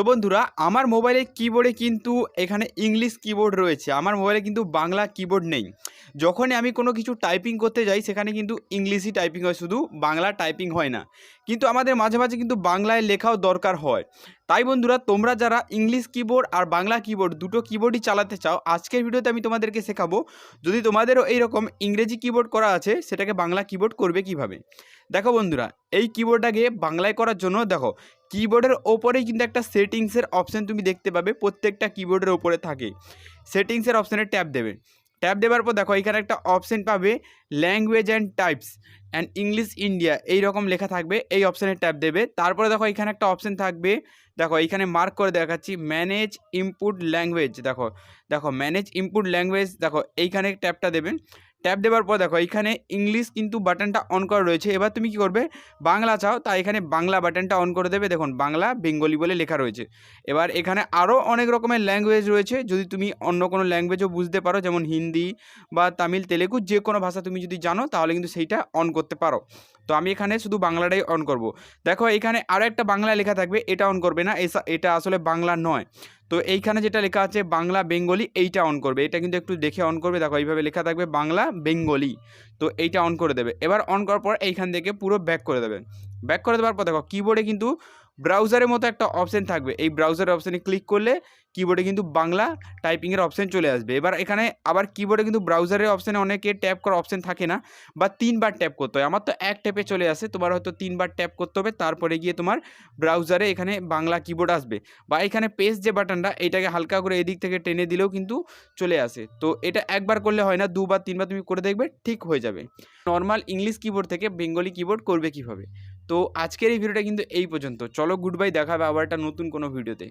তো বন্ধুরা, আমার মোবাইলে কিবোর্ডে কিন্তু এখানে ইংলিশ কিবোর্ড রয়েছে। আমার মোবাইলে কিন্তু বাংলা কিবোর্ড নেই। যখনই আমি কোনো কিছু টাইপিং করতে যাই, সেখানে কিন্তু ইংলিশই টাইপিং হয়। শুধু বাংলা টাইপিং হয় না। কিন্তু আমাদের মাঝে মাঝে কিন্তু বাংলায় লেখাও দরকার হয়। তাই বন্ধুরা, তোমরা যারা ইংলিশ কিবোর্ড আর বাংলা কিবোর্ড দুটো কিবোর্ডই চালাতে চাও, আজকের ভিডিওতে আমি তোমাদেরকে শেখাবো, যদি তোমাদেরও এইরকম ইংরেজি কিবোর্ড করা আছে, সেটাকে বাংলা কিবোর্ড করবে কীভাবে? দেখো বন্ধুরা, এই কিবোর্ডটাকে বাংলায় করার জন্য দেখো কিবোর্ডের ওপরেই কিন্তু একটা সেটিংসের অপশান তুমি দেখতে পাবে, প্রত্যেকটা কিবোর্ডের ওপরে থাকে। সেটিংসের অপশানে ট্যাপ দেবে। ট্যাপ দেওয়ার পর দেখো, এখানে একটা অপশান পাবে language and types and English India এই রকম লেখা থাকবে, এই অপশানে ট্যাপ দেবে। তারপরে দেখো, এখানে একটা অপশান থাকবে, দেখো এইখানে মার্ক করে দেখাচ্ছি ম্যানেজ ইনপুট ল্যাঙ্গুয়েজ দেখো দেখো ম্যানেজ ইনপুট ল্যাঙ্গুয়েজ দেখো, এইখানে ট্যাপটা দেবেন ট্যাপ দেওয়ার পর দেখো, এখানে ইংলিশ কিন্তু বাটনটা অন করা রয়েছে। এবার তুমি কি করবে? বাংলা চাও, তাই এখানে বাংলা বাটনটা অন করে দেবে। দেখুন, বাংলা, বেঙ্গলি বলে লেখা রয়েছে। এবার এখানে আরও অনেক রকমের ল্যাঙ্গুয়েজ রয়েছে। যদি তুমি অন্য কোনো ল্যাঙ্গুয়েজও বুঝতে পারো, যেমন হিন্দি বা তামিল, তেলেগু, যে কোনো ভাষা তুমি যদি জানো, তাহলে কিন্তু সেইটা অন করতে পারো। তো আমি এখানে শুধু বাংলাটাই অন করব। দেখো, এখানে আরও একটা বাংলা লেখা থাকবে, এটা অন করবে না এটা আসলে বাংলা নয়। তো এইখানে যেটা লেখা আছে, বাংলা, বেঙ্গলি, এইটা অন করবে। এটা কিন্তু একটু দেখে অন করবে। দেখো, এইভাবে লেখা থাকবে বাংলা, বেঙ্গলি। তো এইটা অন করে দেবে। এবার অন করার পর এইখান থেকে পুরো ব্যাক করে দেবে। ব্যাক করে দেওয়ার পর দেখো কিবোর্ডে কিন্তু ব্রাউজারের মতো একটা অপশান থাকবে। এই ব্রাউজারের অপশানে ক্লিক করলে কিবোর্ডে কিন্তু বাংলা টাইপিংয়ের অপশান চলে আসবে। এবার এখানে আবার কিবোর্ডে কিন্তু ব্রাউজারের অপশানে অনেকে ট্যাপ করার অপশান থাকে না, বা তিনবার ট্যাপ করতে হয়। আমার তো এক ট্যাপে চলে আসে, তোমার হয়তো তিনবার ট্যাপ করতে হবে, তারপরে গিয়ে তোমার ব্রাউজারে এখানে বাংলা কিবোর্ড আসবে। বা এখানে পেজ যে বাটনটা এটাকে হালকা করে এদিক থেকে টেনে দিলেও কিন্তু চলে আসে। তো এটা একবার করলে হয় না, দুবার, তিনবার তুমি করে দেখবে, ঠিক হয়ে যাবে। নর্মাল ইংলিশ কিবোর্ড থেকে বেঙ্গলি কিবোর্ড করবে কীভাবে? তো আজকের এই ভিডিওটা কিন্তু এই পর্যন্ত। চলো গুড বাই দেখাবে আবার একটা নতুন কোনো ভিডিওতে।